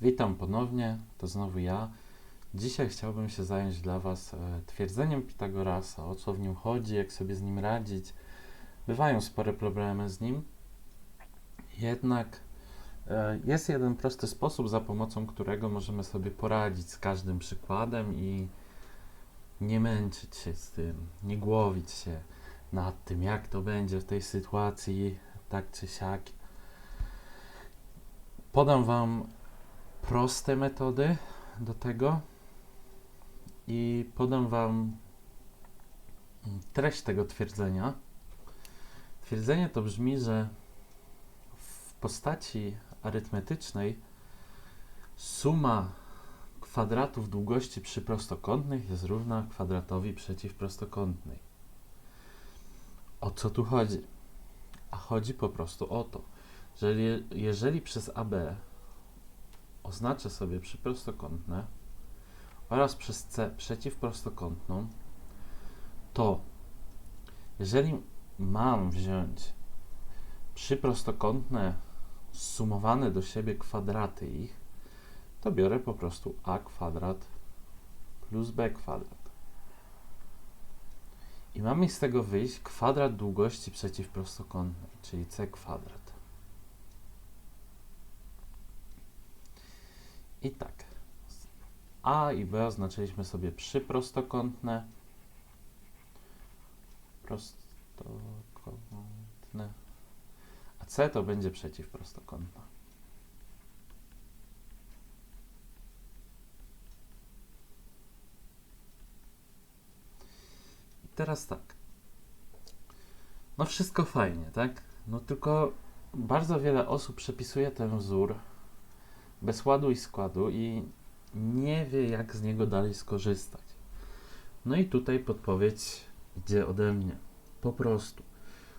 Witam ponownie, to znowu ja. Dzisiaj chciałbym się zająć dla Was e, twierdzeniem Pitagorasa, o co w nim chodzi, jak sobie z nim radzić. Bywają spore problemy z nim, jednak e, jest jeden prosty sposób, za pomocą którego możemy sobie poradzić z każdym przykładem i nie męczyć się z tym, nie głowić się nad tym, jak to będzie w tej sytuacji, tak czy siak. Podam Wam proste metody do tego i podam Wam treść tego twierdzenia. Twierdzenie to brzmi, że w postaci arytmetycznej suma kwadratów długości przyprostokątnych jest równa kwadratowi przeciwprostokątnej. O co tu chodzi? A chodzi po prostu o to, że je- jeżeli przez AB oznaczę sobie przyprostokątne oraz przez C przeciwprostokątną, to jeżeli mam wziąć przyprostokątne sumowane do siebie kwadraty ich, to biorę po prostu a kwadrat plus b kwadrat. I ma mi z tego wyjść kwadrat długości przeciwprostokątnej, czyli c kwadrat. I tak. A i B oznaczyliśmy sobie przyprostokątne. Prostokątne. A C to będzie przeciwprostokątna. I teraz tak. No wszystko fajnie, tak? No tylko bardzo wiele osób przepisuje ten wzór bez ładu i składu i nie wie, jak z niego dalej skorzystać. No i tutaj podpowiedź idzie ode mnie. Po prostu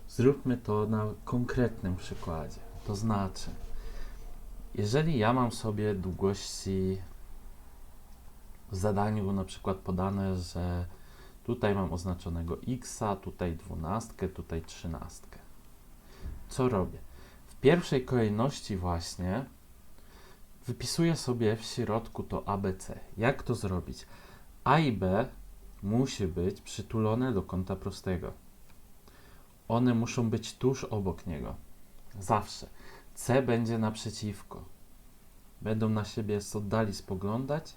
zróbmy to na konkretnym przykładzie. To znaczy, jeżeli ja mam sobie długości w zadaniu na przykład podane, że tutaj mam oznaczonego x, tutaj dwunastkę, tutaj trzynastkę. Co robię? W pierwszej kolejności właśnie wypisuję sobie w środku to ABC. Jak to zrobić? A i B musi być przytulone do kąta prostego. One muszą być tuż obok niego. Zawsze. C będzie naprzeciwko. Będą na siebie z oddali spoglądać,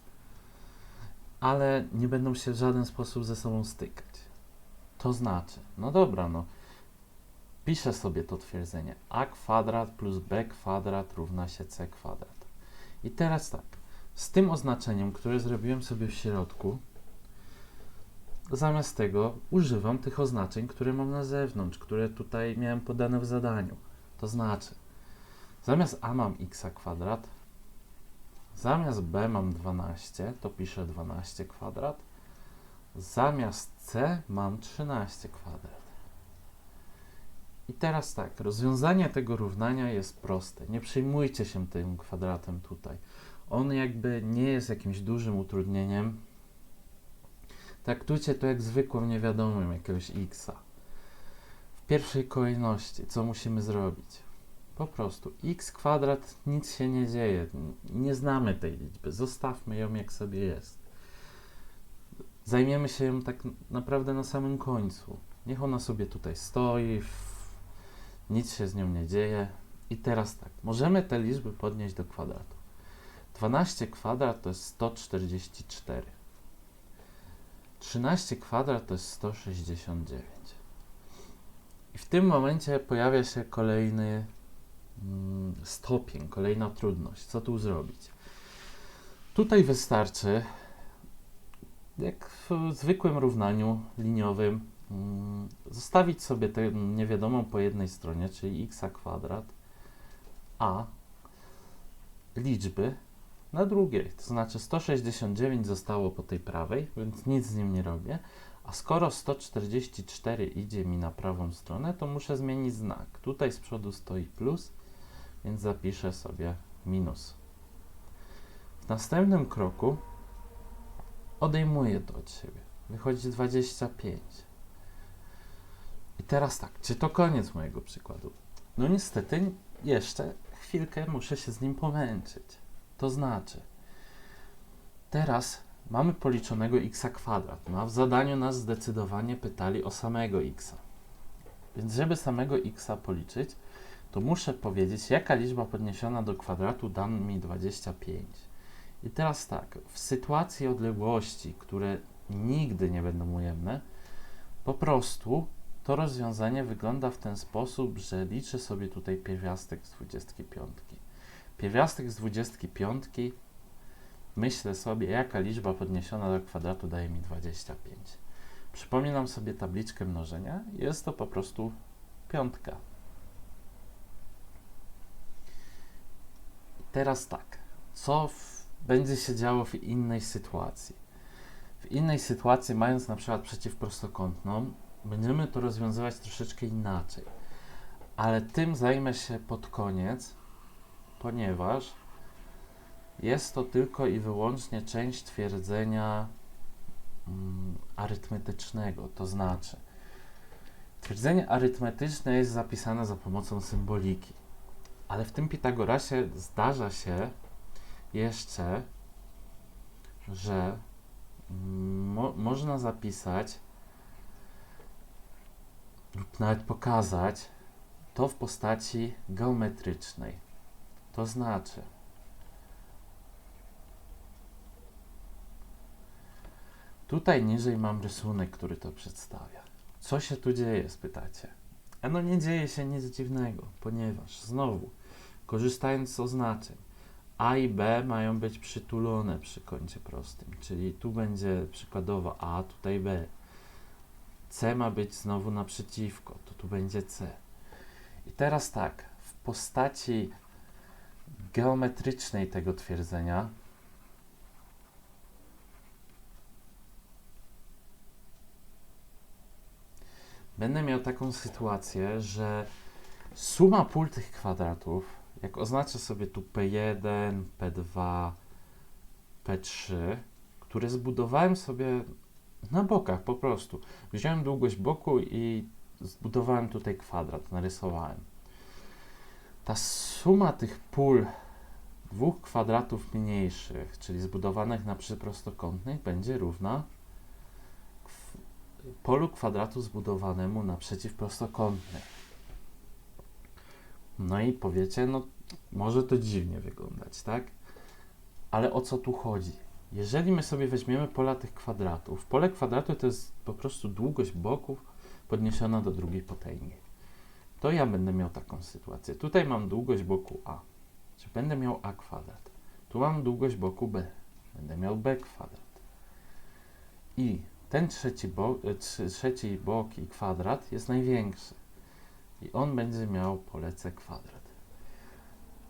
ale nie będą się w żaden sposób ze sobą stykać. To znaczy, no dobra, no piszę sobie to twierdzenie. A kwadrat plus B kwadrat równa się C kwadrat. I teraz tak, z tym oznaczeniem, które zrobiłem sobie w środku, zamiast tego używam tych oznaczeń, które mam na zewnątrz, które tutaj miałem podane w zadaniu. To znaczy, zamiast a mam x kwadrat, zamiast b mam 12, to piszę 12 kwadrat, zamiast c mam 13 kwadrat. I teraz tak, rozwiązanie tego równania jest proste. Nie przejmujcie się tym kwadratem tutaj. On jakby nie jest jakimś dużym utrudnieniem. Traktujcie to jak zwykłą niewiadomą jakiegoś x. W pierwszej kolejności, co musimy zrobić? Po prostu x kwadrat, nic się nie dzieje. Nie znamy tej liczby. Zostawmy ją jak sobie jest. Zajmiemy się ją tak naprawdę na samym końcu. Niech ona sobie tutaj stoi, w nic się z nią nie dzieje. I teraz tak, możemy te liczby podnieść do kwadratu. 12 kwadrat to jest 144. 13 kwadrat to jest 169. I w tym momencie pojawia się kolejny mm, stopień, kolejna trudność. Co tu zrobić? Tutaj wystarczy, jak w zwykłym równaniu liniowym, zostawić sobie tę niewiadomą po jednej stronie, czyli x kwadrat, a liczby na drugiej. To znaczy 169 zostało po tej prawej, więc nic z nim nie robię. A skoro 144 idzie mi na prawą stronę, to muszę zmienić znak. Tutaj z przodu stoi plus, więc zapiszę sobie minus. W następnym kroku odejmuję to od siebie. Wychodzi 25. I teraz tak, czy to koniec mojego przykładu? No niestety jeszcze chwilkę muszę się z nim pomęczyć. To znaczy, teraz mamy policzonego x kwadrat, no a w zadaniu nas zdecydowanie pytali o samego x. Więc żeby samego x policzyć, to muszę powiedzieć, jaka liczba podniesiona do kwadratu da mi 25. I teraz tak, w sytuacji odległości, które nigdy nie będą ujemne, po prostu to rozwiązanie wygląda w ten sposób, że liczę sobie tutaj pierwiastek z 25. Pierwiastek z 25 myślę sobie, jaka liczba podniesiona do kwadratu daje mi 25. Przypominam sobie tabliczkę mnożenia, jest to po prostu piątka. Teraz tak, co w, będzie się działo w innej sytuacji? W innej sytuacji, mając na przykład przeciwprostokątną, będziemy to rozwiązywać troszeczkę inaczej. Ale tym zajmę się pod koniec, ponieważ jest to tylko i wyłącznie część twierdzenia mm, arytmetycznego, to znaczy twierdzenie arytmetyczne jest zapisane za pomocą symboliki, ale w tym Pitagorasie zdarza się jeszcze, że mo można zapisać lub nawet pokazać to w postaci geometrycznej. To znaczy, tutaj niżej mam rysunek, który to przedstawia. Co się tu dzieje, spytacie? A no nie dzieje się nic dziwnego, ponieważ znowu, korzystając z oznaczeń, A i B mają być przytulone przy kącie prostym, czyli tu będzie przykładowo A, tutaj B. C ma być znowu naprzeciwko, to tu będzie C. I teraz tak, w postaci geometrycznej tego twierdzenia będę miał taką sytuację, że suma pól tych kwadratów, jak oznaczę sobie tu P1, P2, P3, które zbudowałem sobie na bokach po prostu. Wziąłem długość boku i zbudowałem tutaj kwadrat, narysowałem. Ta suma tych pól dwóch kwadratów mniejszych, czyli zbudowanych na przyprostokątnych, będzie równa polu kwadratu zbudowanemu na przeciwprostokątny. No i powiecie, no może to dziwnie wyglądać, tak? Ale o co tu chodzi? Jeżeli my sobie weźmiemy pola tych kwadratów, pole kwadratu to jest po prostu długość boków podniesiona do drugiej potęgi. To ja będę miał taką sytuację. Tutaj mam długość boku A, czyli będę miał A kwadrat. Tu mam długość boku B, będę miał B kwadrat. I ten trzeci, trzeci bok i kwadrat jest największy. I on będzie miał pole C kwadrat.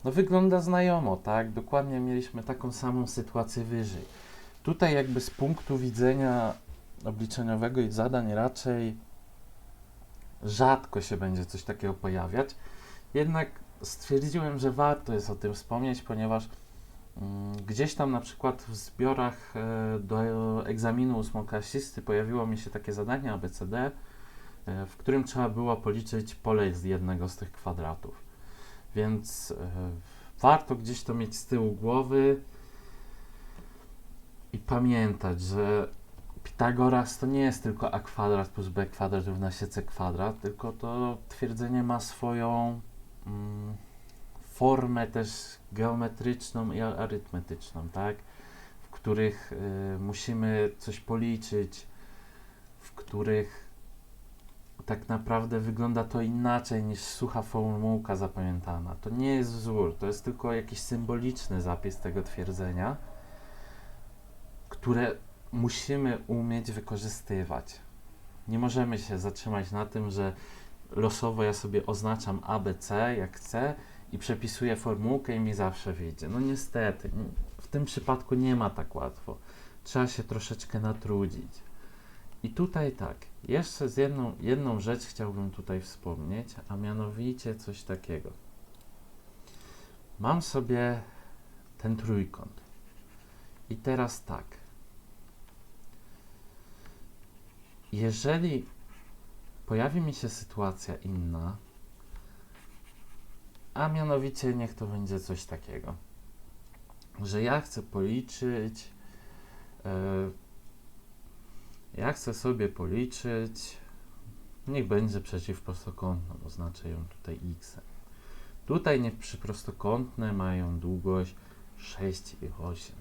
No wygląda znajomo, tak? Dokładnie mieliśmy taką samą sytuację wyżej. Tutaj jakby z punktu widzenia obliczeniowego i zadań raczej rzadko się będzie coś takiego pojawiać. Jednak stwierdziłem, że warto jest o tym wspomnieć, ponieważ mm, gdzieś tam na przykład w zbiorach e, do egzaminu ósmoklasisty pojawiło mi się takie zadanie ABCD, e, w którym trzeba było policzyć pole z jednego z tych kwadratów. Więc e, warto gdzieś to mieć z tyłu głowy i pamiętać, że Pitagoras to nie jest tylko a kwadrat plus b kwadrat równa się c kwadrat, tylko to twierdzenie ma swoją mm, formę też geometryczną i arytmetyczną, tak? W których y, musimy coś policzyć, w których tak naprawdę wygląda to inaczej niż sucha formułka zapamiętana. To nie jest wzór, to jest tylko jakiś symboliczny zapis tego twierdzenia, które musimy umieć wykorzystywać. Nie możemy się zatrzymać na tym, że losowo ja sobie oznaczam ABC jak chcę i przepisuję formułkę i mi zawsze wyjdzie. No niestety, w tym przypadku nie ma tak łatwo. Trzeba się troszeczkę natrudzić. I tutaj tak, jeszcze z jedną, jedną rzecz chciałbym tutaj wspomnieć, a mianowicie coś takiego. Mam sobie ten trójkąt. I teraz tak. Jeżeli pojawi mi się sytuacja inna, a mianowicie niech to będzie coś takiego, że ja chcę policzyć, e, ja chcę sobie policzyć, niech będzie przeciwprostokątną, oznaczę ją tutaj x. Tutaj niech przyprostokątne mają długość 6 i 8.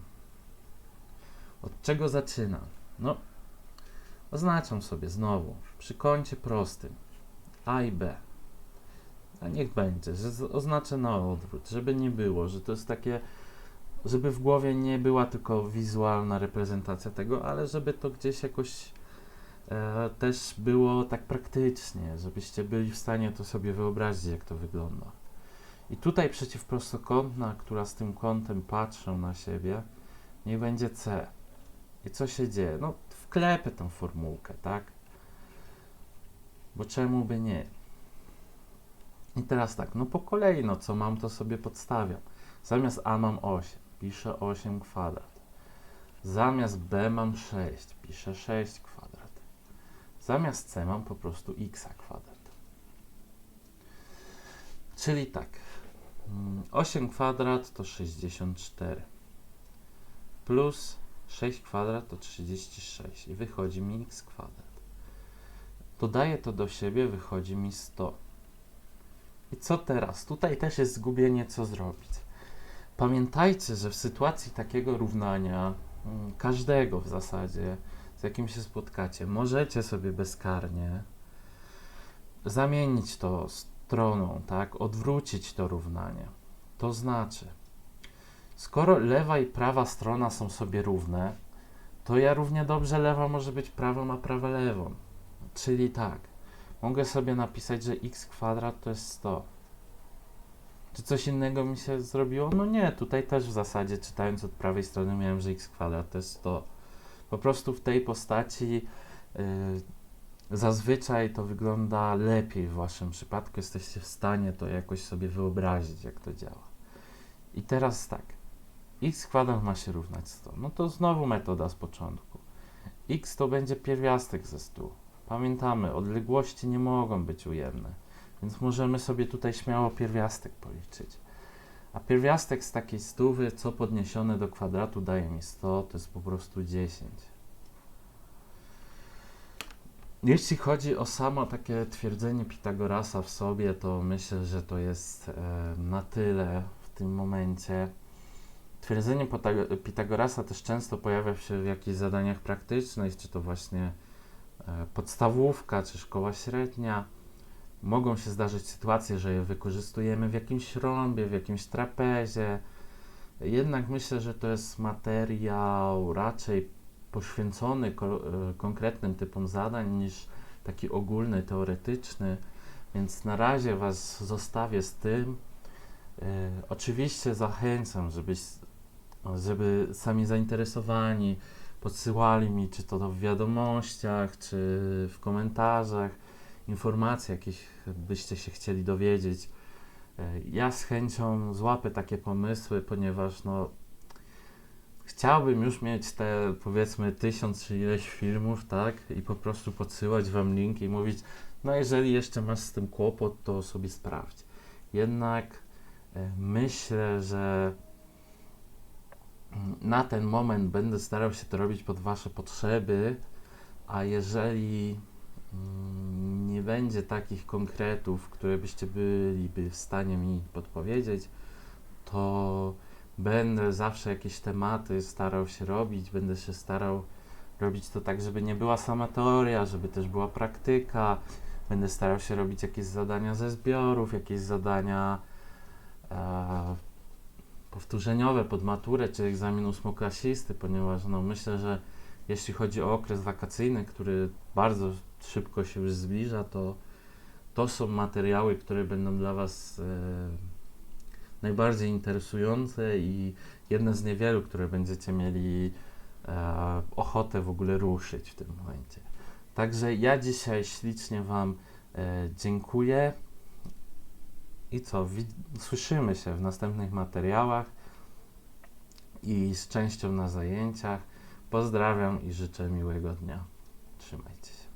Od czego zaczynam? No, oznaczam sobie znowu przy kącie prostym a i b. A niech będzie, że oznaczę na odwrót, żeby nie było, że to jest takie, żeby w głowie nie była tylko wizualna reprezentacja tego, ale żeby to gdzieś jakoś e, też było tak praktycznie, żebyście byli w stanie to sobie wyobrazić, jak to wygląda. I tutaj przeciwprostokątna, która z tym kątem patrzą na siebie, niech będzie C. I co się dzieje? No, wklepę tą formułkę, tak? Bo czemu by nie? I teraz tak, no po kolei, no co mam, to sobie podstawiam. Zamiast A mam 8, piszę 8 kwadrat. Zamiast B mam 6, piszę 6 kwadrat. Zamiast C mam po prostu x kwadrat. Czyli tak, mm, 8 kwadrat to 64 plus 6 kwadrat to 36 i wychodzi mi x kwadrat. Dodaję to do siebie, wychodzi mi 100. I co teraz? Tutaj też jest zgubienie, co zrobić. Pamiętajcie, że w sytuacji takiego równania, mm, każdego w zasadzie, z jakim się spotkacie, możecie sobie bezkarnie zamienić to stroną, tak? Odwrócić to równanie. To znaczy, skoro lewa i prawa strona są sobie równe, to ja równie dobrze lewa może być prawą, a prawa lewą. Czyli tak, mogę sobie napisać, że x kwadrat to jest 100. Czy coś innego mi się zrobiło? No nie, tutaj też w zasadzie czytając od prawej strony miałem, że x kwadrat to jest 100. Po prostu w tej postaci yy, zazwyczaj to wygląda lepiej w waszym przypadku. Jesteście w stanie to jakoś sobie wyobrazić, jak to działa. I teraz tak, x kwadrat ma się równać 100. No to znowu metoda z początku. x to będzie pierwiastek ze 100. Pamiętamy, odległości nie mogą być ujemne, więc możemy sobie tutaj śmiało pierwiastek policzyć. A pierwiastek z takiej stówy, co podniesione do kwadratu daje mi 100, to jest po prostu 10. Jeśli chodzi o samo takie twierdzenie Pitagorasa w sobie, to myślę, że to jest e, na tyle w tym momencie. Twierdzenie Pitagorasa też często pojawia się w jakichś zadaniach praktycznych, czy to właśnie e, podstawówka, czy szkoła średnia. Mogą się zdarzyć sytuacje, że je wykorzystujemy w jakimś rąbie, w jakimś trapezie. Jednak myślę, że to jest materiał raczej poświęcony ko- e, konkretnym typom zadań niż taki ogólny, teoretyczny. Więc na razie Was zostawię z tym. E, oczywiście zachęcam, żebyś, żeby sami zainteresowani podsyłali mi, czy to w wiadomościach, czy w komentarzach, informacje jakieś byście się chcieli dowiedzieć. E, Ja z chęcią złapię takie pomysły, ponieważ no, chciałbym już mieć te powiedzmy tysiąc czy ileś filmów, tak? I po prostu podsyłać wam linki i mówić, no jeżeli jeszcze masz z tym kłopot, to sobie sprawdź. Jednak e, myślę, że na ten moment będę starał się to robić pod wasze potrzeby, a jeżeli nie będzie takich konkretów, które byście byliby w stanie mi podpowiedzieć, to będę zawsze jakieś tematy starał się robić, będę się starał robić to tak, żeby nie była sama teoria, żeby też była praktyka. Będę starał się robić jakieś zadania ze zbiorów, jakieś zadania e, powtórzeniowe pod maturę czy egzamin ósmoklasisty, ponieważ no, myślę, że jeśli chodzi o okres wakacyjny, który bardzo szybko się już zbliża, to to są materiały, które będą dla Was e, najbardziej interesujące i jedne z niewielu, które będziecie mieli e, ochotę w ogóle ruszyć w tym momencie. Także ja dzisiaj ślicznie Wam e, dziękuję i co, słyszymy się w następnych materiałach i z częścią na zajęciach. Pozdrawiam i życzę miłego dnia. Trzymajcie się.